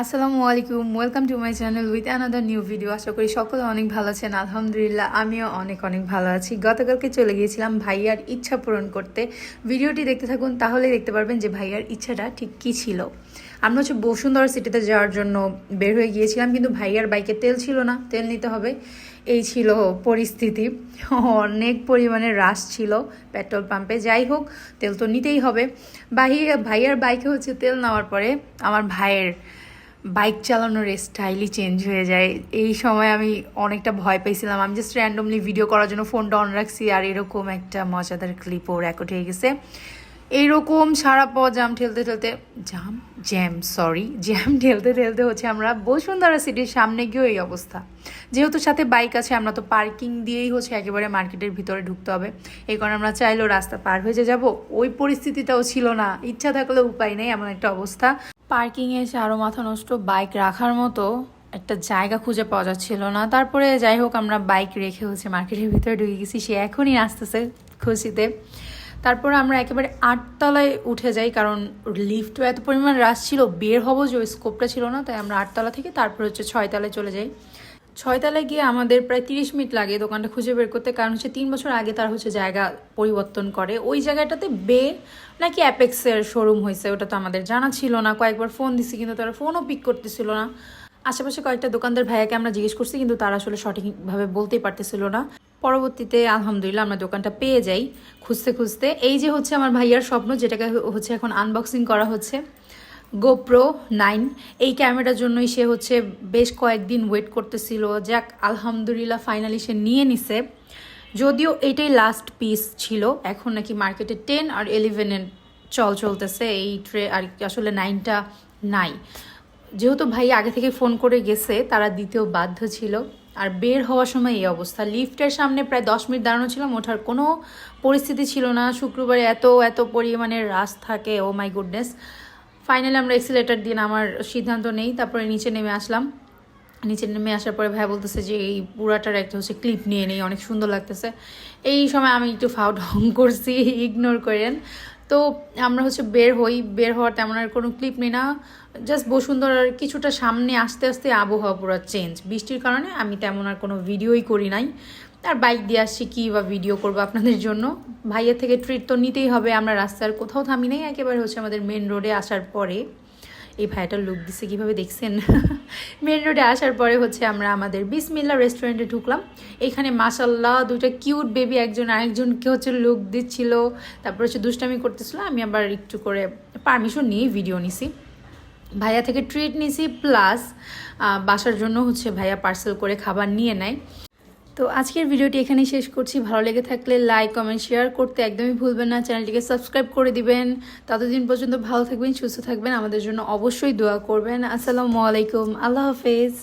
আসসালামু আলাইকুম welcome to my channel with another new video আশা করি সকলে অনেক ভালো আছেন, আলহামদুলিল্লাহ আমিও অনেক অনেক ভালো আছি। গতকালকে চলে গিয়েছিলাম ভাইয়ার ইচ্ছা পূরণ করতে। ভিডিওটি দেখতে থাকুন, তাহলেই দেখতে পারবেন যে ভাইয়ার ইচ্ছাটা ঠিক কী ছিল। আমরা হচ্ছে বসুন্ধরা সিটিতে যাওয়ার জন্য বের হয়ে গিয়েছিলাম, কিন্তু ভাইয়ার বাইকে তেল ছিল না, তেল নিতে হবে। এই ছিল পরিস্থিতি। অনেক পরিমাণে রাশ ছিল পেট্রোল পাম্পে। যাই হোক, তেল তো নিতেই হবে। ভাইয়া ভাইয়ার বাইকে হচ্ছে তেল নেওয়ার পরে আমার ভাইয়ের বাইক চালানোর স্টাইলই চেঞ্জ হয়ে যায়। এই সময় আমি অনেকটা ভয় পেয়েছিলাম আমি জাস্ট র্যান্ডমলি ভিডিও করার জন্য ফোনটা অন রাখছি আর এরকম একটা মজাদার ক্লিপও রেকর্ড হয়ে গেছে। এইরকম সারা প জাম ঠেলতে ঠেলতে জাম জ্যাম সরি জ্যাম ঠেলতে ঠেলতে হচ্ছে আমরা বসুন্ধরা সিটির সামনে গিয়েও এই অবস্থা। যেহেতু সাথে বাইক আছে, আমরা তো পার্কিং দিয়েই হচ্ছে একেবারে মার্কেটের ভিতরে ঢুকতে হবে। এই কারণে আমরা চাইলেও রাস্তা পার হয়ে যাব। ওই পরিস্থিতিটাও ছিল না। ইচ্ছা থাকলেও উপায় নেই, এমন একটা অবস্থা। পার্কিংয়ে এসে আরও মাথা নষ্ট বাইক রাখার মতো একটা জায়গা খুঁজে পাওয়া যাচ্ছিল না। তারপরে যাই হোক, আমরা বাইক রেখে হচ্ছে মার্কেটের ভিতরে ঢুকে গেছি। সে এখনই আসতেছে খুশিতে। তারপর আমরা একেবারে আটতলায় উঠে যাই, কারণ লিফটও এত পরিমাণ রাশ ছিল, বের হব যে ওই স্কোপটা ছিল না, তাই আমরা আটতলা থেকে তারপর হচ্ছে ছয়তলায় চলে যাই। ছয়তলায় গিয়ে আমাদের প্রায় তিরিশ মিনিট লাগে দোকানটা খুঁজে বের করতে, কারণ হচ্ছে তিন বছর আগে তার হচ্ছে জায়গা পরিবর্তন করে। ওই জায়গাটাতে বে নাকি অ্যাপেক্সের শোরুম হয়েছে, ওটা তো আমাদের জানা ছিল না। কয়েকবার ফোন দিছি, কিন্তু তারা ফোনও পিক করতেছিল না। আশেপাশে কয়েকটা দোকানদার ভাইয়াকে আমরা জিজ্ঞেস করছি, কিন্তু তারা আসলে সঠিকভাবে বলতেই পারতেছিল না। পরবর্তীতে আলহামদুলিল্লাহ আমরা দোকানটা পেয়ে যাই খুঁজতে খুঁজতে। এই যে হচ্ছে আমার ভাইয়ার স্বপ্ন, যেটাকে হচ্ছে এখন আনবক্সিং করা হচ্ছে। গোপ্রো নাইন এই ক্যামেরার জন্যই সে হচ্ছে বেশ কয়েকদিন ওয়েট করতেছিল। যাক, আলহামদুলিল্লাহ ফাইনালি সে নিয়ে নিছে। যদিও এটাই লাস্ট পিস ছিল, এখন নাকি মার্কেটে টেন আর ইলেভেনের চল চলতেছে, এই ট্রে আর আসলে নাইনটা নাই। যেহেতু ভাই আগে থেকে ফোন করে গেছে, তারা দিতেও বাধ্য ছিল। আর বের হওয়ার সময় এই অবস্থা। লিফটের সামনে প্রায় দশ মিনিট দাঁড়ানো ছিলাম ওঠার কোনো পরিস্থিতি ছিল না। শুক্রবারে এত এত পরিমাণের রাস থাকে ও মাই গুডনেস ফাইনালি আমরা এক্সিলেটার দিয়ে আমার সিদ্ধান্ত নেই, তারপরে নিচে নেমে আসলাম। নিচে নেমে আসার পরে ভাই বলতেছে যে, এই পুরাটার একটা হচ্ছে ক্লিপ নিয়ে নেই, অনেক সুন্দর লাগতেছে। এই সময় আমি একটু ফাউ ঢং করছি ইগনোর করেন। তো আমরা হচ্ছে বের হই, বের হওয়ার তেমন আর কোনো ক্লিপ নেই না। জাস্ট বসুন্ধরার কিছুটা সামনে আস্তে আস্তে আবহাওয়া পুরো চেঞ্জ বৃষ্টির কারণে আমি তেমন আর কোনো ভিডিওই করি নাই। আর বাইক দিয়ে আসছি, কী বা ভিডিও করব আপনাদের জন্য। ভাইয়ের থেকে ট্রিট তো নিতেই হবে, আমরা রাস্তার কোথাও থামি নাই, একেবারে হচ্ছে আমাদের মেন রোডে আসার পরে। এই ভাইটার লুক দিছে, কীভাবে দেখছেন? মেন রোডে আসার পরে হচ্ছে আমরা আমাদের বিসমিল্লা রেস্টুরেন্টে ঢুকলাম। এখানে মাসাল্লাহ দুইটা কিউট বেবি একজন আরেকজনকে হচ্ছে লুক দিচ্ছিল। তারপর হচ্ছে দুষ্টামি করতেছিল, আমি আবার একটু করে পারমিশন নিয়ে ভিডিও নিছি। ভাইয়া থেকে ট্রিট নিছি প্লাস বাসার জন্য হচ্ছে ভাইয়া পার্সেল করে খাবার নিয়ে নেয়। তো আজকের ভিডিওটি এখানেই শেষ করছি। ভালো লেগে থাকলে লাইক কমেন্ট শেয়ার করতে একদমই ভুলবেন না। চ্যানেলটিকে সাবস্ক্রাইব করে দিবেন। ততদিন পর্যন্ত ভালো থাকবেন, সুস্থ থাকবেন। আমাদের জন্য অবশ্যই দোয়া করবেন। আসসালামু আলাইকুম। আল্লাহ হাফেজ।